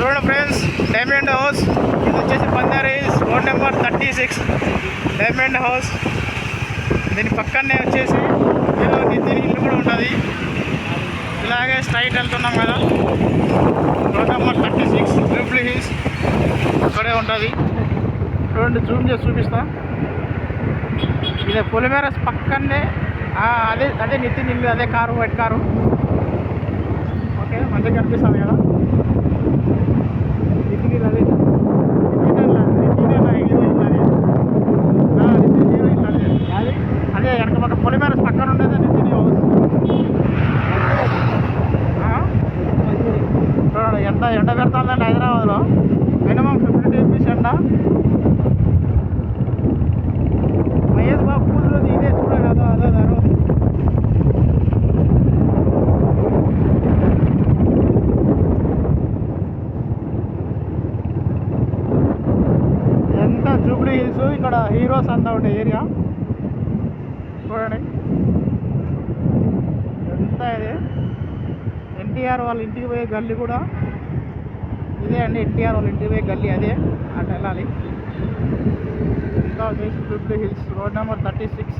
చూడండి friends diamond house ఇది వచ్చేసి పందారి road number thirty six diamond house దీని పక్కనే వచ్చేసి ఏదో నితిన్ ఇల్లు కూడా ఉంటుంది. ఇలాగే స్ట్రైట్ వెళ్తున్నాం కదా. Road number thirty six Jubilee Hills అక్కడే ఉంటుంది. చూడండి జూమ్ చేసి చూపిస్తా. ఇది పొలిమేరస్ పక్కనే అదే అదే నితిన్ ఇల్లు అదే కారు వైట్ కారు. ఓకే మంచిగా కనిపిస్తుంది కదా నితిన్ ఇల్లు అదే నితిన్ ఇల్లు, నితిన్ ఇల్లు, హీరో ఇల్లు అదే. ఆ, నితిన్ హీరో ఇల్లు అదే. అది అదే వెనక పక్క పొలిమేరస్ పక్కన ఉండేది నితిన్ హౌస్ ఆ? చూడండి ఎంత ఎండ పెడతానండి హైదరాబాద్లో? మినిమం ఫిఫ్టీ డిగ్రీస్ ఎండ మహేష్ బాబు కూతురు ఇదే చూడండి అదో అదో ఎంత జూబ్లీ హిల్స్ ఇక్కడ హీరోస్ అంతా ఉండే ఏరియా. చూడండి. ఎంత ఇది? ఎన్టీఆర్ వాళ్ళ ఇంటికి పోయే గల్లీ కూడా. ఇదే అండి ఎన్టీఆర్ వాళ్ళ ఇంటి పోయే గల్లీ అదే. అటు వెళ్ళాలి. ఇంకా Hills road number thirty six